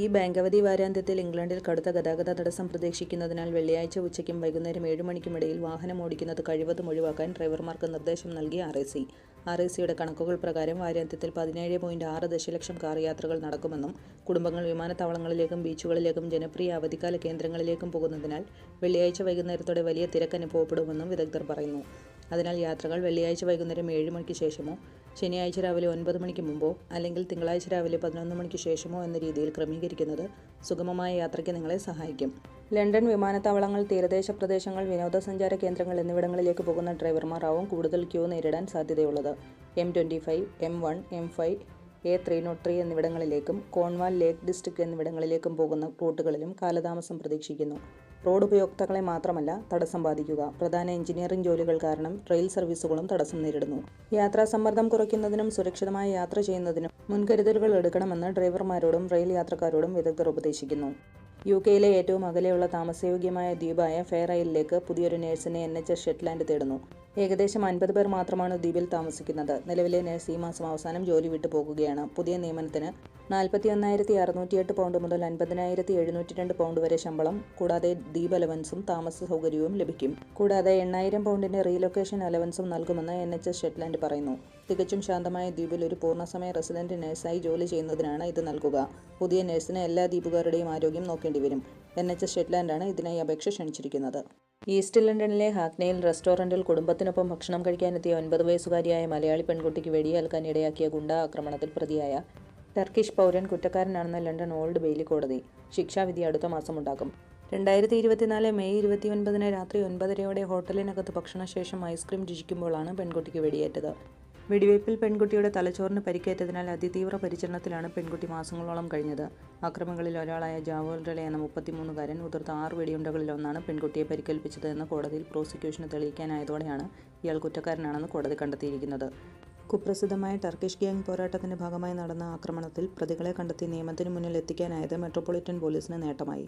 ഈ ബാങ്കവധി വാരാന്ത്യത്തിൽ ഇംഗ്ലണ്ടിൽ കടുത്ത ഗതാഗത തടസ്സം പ്രതീക്ഷിക്കുന്നതിനാൽ വെള്ളിയാഴ്ച ഉച്ചയ്ക്കും വൈകുന്നേരം ഏഴ് മണിക്കുമിടയിൽ വാഹനം ഓടിക്കുന്നത് കഴിവതും ഒഴിവാക്കാൻ ഡ്രൈവർമാർക്ക് നിർദ്ദേശം നൽകി ആർ എ സി. ആർ സിയുടെ കണക്കുകൾ പ്രകാരം വാരാന്ത്യത്തിൽ പതിനേഴ് ആറ് ദശലക്ഷം കാർ യാത്രകൾ നടക്കുമെന്നും കുടുംബങ്ങൾ വിമാനത്താവളങ്ങളിലേക്കും ബീച്ചുകളിലേക്കും ജനപ്രിയ അവധിക്കാല കേന്ദ്രങ്ങളിലേക്കും പോകുന്നതിനാൽ വെള്ളിയാഴ്ച വൈകുന്നേരത്തോടെ വലിയ തിരക്ക് അനുഭവപ്പെടുമെന്നും വിദഗ്ധർ പറയുന്നു. അതിനാൽ യാത്രകൾ വെള്ളിയാഴ്ച വൈകുന്നേരം ഏഴ് മണിക്ക് ശേഷമോ ശനിയാഴ്ച രാവിലെ ഒൻപത് മണിക്ക് മുമ്പോ അല്ലെങ്കിൽ തിങ്കളാഴ്ച രാവിലെ പതിനൊന്ന് മണിക്ക് ശേഷമോ എന്ന രീതിയിൽ ക്രമീകരിക്കുന്നത് സുഗമമായ യാത്രയ്ക്ക് നിങ്ങളെ സഹായിക്കും. ലണ്ടൻ വിമാനത്താവളങ്ങൾ തീരദേശ പ്രദേശങ്ങൾ വിനോദസഞ്ചാര കേന്ദ്രങ്ങൾ എന്നിവിടങ്ങളിലേക്ക് പോകുന്ന ഡ്രൈവർമാരാവും കൂടുതൽ ക്യൂ നേരിടാൻ സാധ്യതയുള്ളത്. M twenty five M one M five A three nought three എന്നിവിടങ്ങളിലേക്കും Cornwall Lake District എന്നിവിടങ്ങളിലേക്കും പോകുന്ന റൂട്ടുകളിലും കാലതാമസം പ്രതീക്ഷിക്കുന്നു. റോഡ് ഉപയോക്താക്കളെ മാത്രമല്ല തടസ്സം ബാധിക്കുക. പ്രധാന എഞ്ചിനീയറിംഗ് ജോലികൾ കാരണം റെയിൽ സർവീസുകളും തടസ്സം നേരിടുന്നു. യാത്രാ സമ്മർദ്ദം കുറയ്ക്കുന്നതിനും സുരക്ഷിതമായ യാത്ര ചെയ്യുന്നതിനും മുൻകരുതലുകൾ എടുക്കണമെന്ന് ഡ്രൈവർമാരോടും റെയിൽ യാത്രക്കാരോടും വിദഗ്ധർ ഉപദേശിക്കുന്നു. യു കെയിലെ ഏറ്റവും അകലെയുള്ള താമസയോഗ്യമായ ദ്വീപായ ഫെയർ ഐലിലേക്ക് പുതിയൊരു നഴ്സിനെ എൻ എച്ച് എസ് ഷെറ്റ്ലാൻഡ് തേടുന്നു. ഏകദേശം അൻപത് പേർ മാത്രമാണ് ദ്വീപിൽ താമസിക്കുന്നത്. നിലവിലെ നഴ്സ് ഈ മാസം അവസാനം ജോലി വിട്ടു പോകുകയാണ് പുതിയ നിയമനത്തിന് നാൽപ്പത്തി ഒന്നായിരത്തി അറുന്നൂറ്റിയെട്ട് പൗണ്ട് മുതൽ അൻപതിനായിരത്തി എഴുന്നൂറ്റി രണ്ട് പൗണ്ട് വരെ ശമ്പളം കൂടാതെ ദ്വീപ് അലവൻസും താമസ സൗകര്യവും ലഭിക്കും. കൂടാതെ എണ്ണായിരം പൗണ്ടിന്റെ റീലൊക്കേഷൻ അലവൻസും നൽകുമെന്ന് എൻ എച്ച് എസ് ഷെറ്റ്ലാൻഡ് പറയുന്നു. തികച്ചും ശാന്തമായ ദ്വീപിൽ ഒരു പൂർണസമയ റെസിഡന്റ് നഴ്സായി ജോലി ചെയ്യുന്നതിനാണ് ഇത് നൽകുക. പുതിയ നഴ്സിന് എല്ലാ ദ്വീപുകാരുടെയും ആരോഗ്യം നോക്കേണ്ടി വരും. എൻ എച്ച് എസ് ഷെറ്റ്ലാൻഡാണ് ഇതിനായി അപേക്ഷ ക്ഷണിച്ചിരിക്കുന്നത്. ഈസ്റ്റ് ലണ്ടനിലെ ഹാക്നയിൽ റെസ്റ്റോറന്റിൽ കുടുംബത്തിനൊപ്പം ഭക്ഷണം കഴിക്കാനെത്തിയ ഒൻപത് വയസ്സുകാരിയായ മലയാളി പെൺകുട്ടിക്ക് വെടിയേൽക്കാൻ ഇടയാക്കിയ ഗുണ്ടാ ആക്രമണത്തിൽ പ്രതിയായ ടർക്കിഷ് പൗരൻ കുറ്റക്കാരനാണെന്ന് ലണ്ടൻ ഓൾഡ് ബെയിലി കോടതി ശിക്ഷാവിധി അടുത്ത മാസമുണ്ടാകും രണ്ടായിരത്തി ഇരുപത്തിനാല് മെയ് ഇരുപത്തി ഒൻപതിന് രാത്രി ഒൻപതരയോടെ ഹോട്ടലിനകത്ത് ഭക്ഷണശേഷം ഐസ്ക്രീം രുചിക്കുമ്പോഴാണ് പെൺകുട്ടിക്ക് വെടിയേറ്റത്. വെടിവയ്പിൽ പെൺകുട്ടിയുടെ തലച്ചോറിന് പരിക്കേറ്റതിനാൽ അതിതീവ്ര പരിചരണത്തിലാണ് പെൺകുട്ടി മാസങ്ങളോളം കഴിഞ്ഞത്. അക്രമികളിൽ ഒരാളായ ജാവോൽ റെലെ എന്ന മുപ്പത്തിമൂന്നുകാരൻ ഉതിർത്ത ആറ് വെടിയുണ്ടകളിലൊന്നാണ് പെൺകുട്ടിയെ പരിക്കേൽപ്പിച്ചതെന്ന് കോടതിയിൽ പ്രോസിക്യൂഷന് തെളിയിക്കാനായതോടെയാണ് ഇയാൾ കുറ്റക്കാരനാണെന്ന് കോടതി കണ്ടെത്തിയിരിക്കുന്നത്. കുപ്രസിദ്ധമായ ടർക്കിഷ് ഗ്യാങ് പോരാട്ടത്തിന്റെ ഭാഗമായി നടന്ന ആക്രമണത്തിൽ പ്രതികളെ കണ്ടെത്തി നിയമത്തിന് മുന്നിൽ എത്തിക്കാനായത് മെട്രോപൊളിറ്റൻ പോലീസിന് നേട്ടമായി.